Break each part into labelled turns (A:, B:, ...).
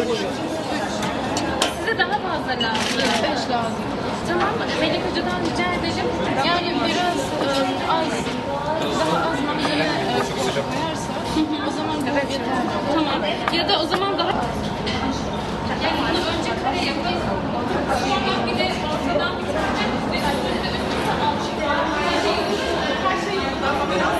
A: Size daha fazla lazım.
B: Beş lazım.
A: Tamam mı? Melek Hoca'dan rica edeceğim.
B: Yani biraz e, az, daha az malzeme e, koyarsa o zaman evet. yeter.
A: Tamam. Ya da o zaman daha... Yani bunu önce kare yapayım. Sonra bir de ortadan bir tane üstüne de üstüne alçı. Her şey en azından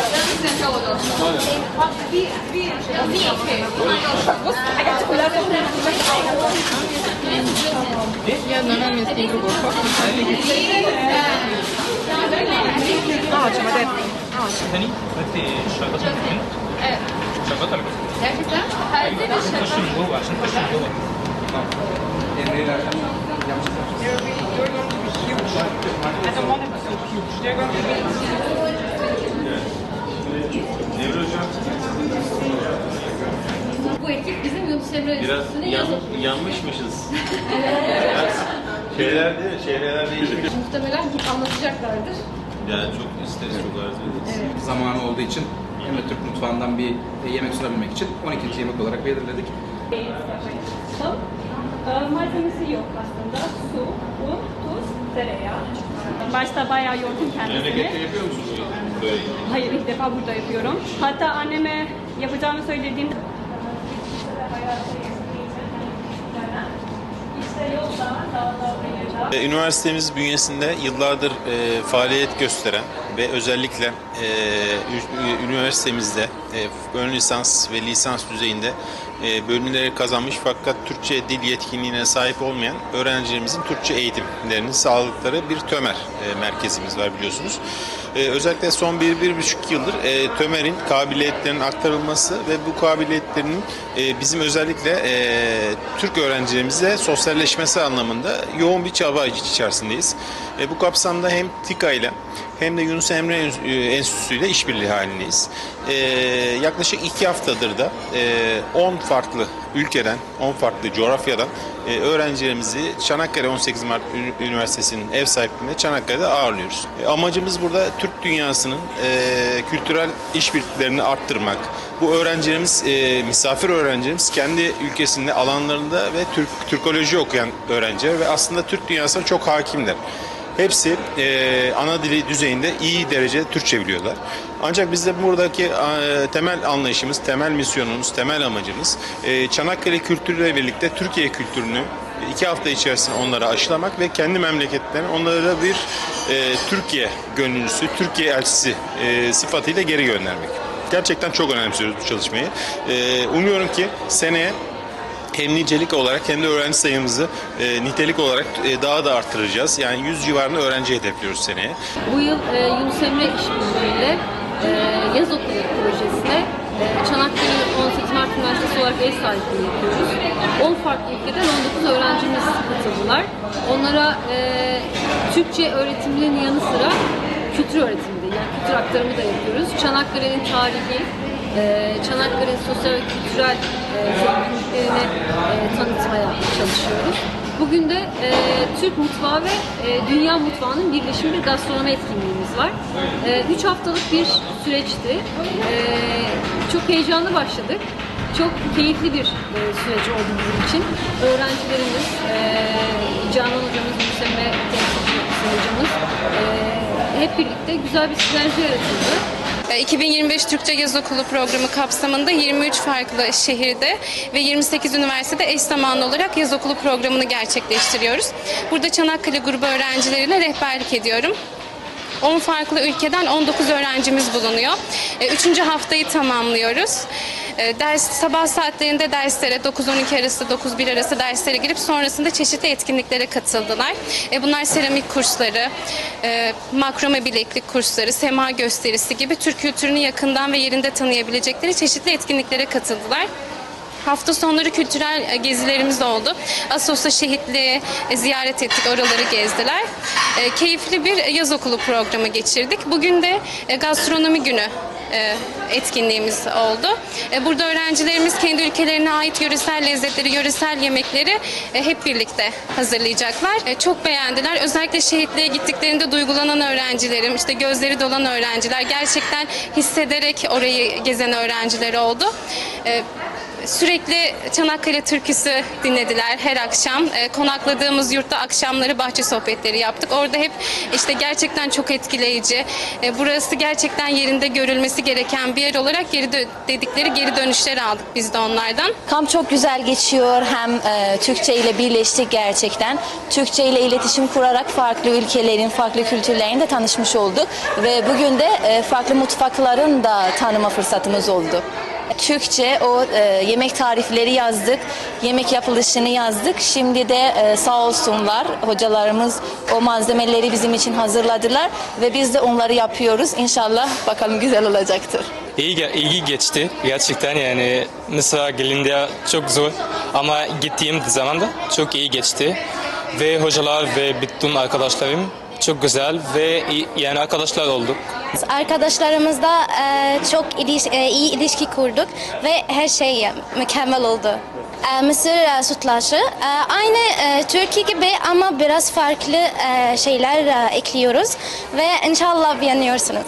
A: بص حاجات
B: كلها تخرج يلا نعمل في الغرفة اقعد يا
C: مدام اقعد ثاني خدتي
A: الشربات
C: من هنا
A: الشربات على كده عشان
C: تخش من جوه عشان تخش من جوه
D: يعني I don't want to be so huge. They're going to
E: be
C: bu var.
A: Bu ekip bizim Yunus Emre
E: Biraz
A: Enstitüsü'ne
E: yan,
A: yazıp
E: yanmışmışız. Biraz şeyler değil, şeyler değil.
A: muhtemelen anlatacaklardır.
E: Yani çok isteriz, çok arzu ederiz.
D: zamanı olduğu için hem de Türk mutfağından bir yemek sunabilmek için 12. yemek olarak belirledik.
F: Tam, e, malzemesi yok aslında. Su, un, tuz, tereyağı. Başta bayağı yordum kendisini.
E: Memlekette yapıyor musunuz böyle?
F: Hayır ilk defa burada yapıyorum. Hatta anneme yapacağımı söylediğimde işte yolda dağda oynayacağım.
E: E, Üniversitemiz bünyesinde yıllardır e, faaliyet gösteren ve özellikle e, üniversitemizde e, ön lisans ve lisans düzeyinde bölümleri kazanmış fakat Türkçe dil yetkinliğine sahip olmayan öğrencilerimizin Türkçe eğitimlerini sağladıkları bir TÖMER e, merkezimiz var biliyorsunuz. E, özellikle son bir, bir buçuk yıldır e, TÖMER'in kabiliyetlerinin aktarılması ve bu kabiliyetlerinin e, bizim özellikle e, Türk öğrencilerimizle sosyalleşmesi anlamında yoğun bir çaba içerisindeyiz. E, bu kapsamda hem TİKA ile hem de Yunus Emre Enstitüsü- Enstitüsü ile işbirliği halindeyiz. E, yaklaşık iki haftadır da e, 10 farklı ülkeden, 10 farklı coğrafyadan e, öğrencilerimizi Çanakkale 18 Mart Üniversitesi'nin ev sahipliğinde Çanakkale'de ağırlıyoruz. E, amacımız burada Türk dünyasının e, kültürel işbirliklerini arttırmak. Bu öğrencilerimiz, e, misafir öğrencilerimiz kendi ülkesinde alanlarında ve Türk Türkoloji okuyan öğrenciler ve aslında Türk dünyasına çok hakimler. Hepsi e, ana dili düzeyinde iyi derece Türkçe biliyorlar. Ancak bizde buradaki temel anlayışımız, temel misyonumuz, temel amacımız e, Çanakkale kültürüyle birlikte Türkiye kültürünü iki hafta içerisinde onlara aşılamak ve kendi memleketlerine onlara bir e, Türkiye gönüllüsü, Türkiye elçisi e, sıfatıyla geri göndermek. Gerçekten çok önemsiyoruz bu çalışmayı. E, umuyorum ki seneye hem nicelik olarak hem de öğrenci sayımızı e, nitelik olarak e, daha da arttıracağız. Yani 100 civarında öğrenci hedefliyoruz seneye.
A: Bu yıl e, Yunus Emre İşbirliği'yle e, yaz okulu projesine e, Çanakkale 18 Mart Üniversitesi olarak ev sahipliği yapıyoruz. 10 farklı ülkeden 19 öğrencimiz katıldılar. Onlara e, Türkçe öğretiminin yanı sıra kültür öğretimi de yani kültür aktarımı da yapıyoruz. Çanakkale'nin tarihi, e, Çanakkale'nin sosyal ve kültürel e, çalışıyoruz. Bugün de e, Türk mutfağı ve e, dünya mutfağının birleşimi bir gastronomi etkinliğimiz var. 3 haftalık bir süreçti. E, çok heyecanlı başladık. Çok keyifli bir e, süreç oldu bizim için. Öğrencilerimiz, e, Canan hocamız, Müsemme hocamız e, hep birlikte güzel bir sinerji yaratıldı.
G: E, 2025 Türkçe Yaz Okulu programı kapsamında 23 farklı şehirde ve 28 üniversitede eş zamanlı olarak yaz okulu programını gerçekleştiriyoruz. Burada Çanakkale grubu öğrencileriyle rehberlik ediyorum. 10 farklı ülkeden 19 öğrencimiz bulunuyor. E, Üçüncü haftayı tamamlıyoruz. E, Ders sabah saatlerinde derslere 9-12 arası 9-1 arası derslere girip sonrasında çeşitli etkinliklere katıldılar. E, Bunlar seramik kursları, makrome bileklik kursları, sema gösterisi gibi Türk kültürünü yakından ve yerinde tanıyabilecekleri çeşitli etkinliklere katıldılar. Hafta sonları kültürel e, gezilerimiz oldu. Asos'ta şehitliği e, ziyaret ettik, oraları gezdiler. E, Keyifli bir yaz okulu programı geçirdik. Bugün de gastronomi günü etkinliğimiz oldu. Burada öğrencilerimiz kendi ülkelerine ait yöresel lezzetleri, yöresel yemekleri hep birlikte hazırlayacaklar. Çok beğendiler. Özellikle şehitliğe gittiklerinde duygulanan öğrencilerim, işte gözleri dolan öğrenciler, gerçekten hissederek orayı gezen öğrenciler oldu. Sürekli Çanakkale türküsü dinlediler her akşam. E, konakladığımız yurtta akşamları bahçe sohbetleri yaptık. Orada hep işte gerçekten çok etkileyici. e, burası gerçekten yerinde görülmesi gereken bir yer olarak geri dedikleri geri dönüşler aldık biz de onlardan.
H: Kamp çok güzel geçiyor. Hem e, Türkçe ile birleştik gerçekten. Türkçe ile iletişim kurarak farklı ülkelerin, farklı kültürlerin de tanışmış olduk. Ve bugün de farklı mutfakların da tanıma fırsatımız oldu. Türkçe o e, yemek tarifleri yazdık, yemek yapılışını yazdık. Şimdi de e, sağ olsunlar hocalarımız o malzemeleri bizim için hazırladılar ve biz de onları yapıyoruz. İnşallah bakalım güzel olacaktır.
I: İyi, iyi geçti gerçekten yani mesela gelinde çok zor ama gittiğim zaman da çok iyi geçti ve hocalar ve bütün arkadaşlarım çok güzel ve iyi, yani arkadaşlar olduk.
J: Arkadaşlarımızla e, çok iliş- e, iyi ilişki kurduk ve her şey mükemmel oldu. E, Mısır e, sütlaçı e, aynı e, Türkiye gibi ama biraz farklı e, şeyler e, ekliyoruz ve inşallah beğeniyorsunuz.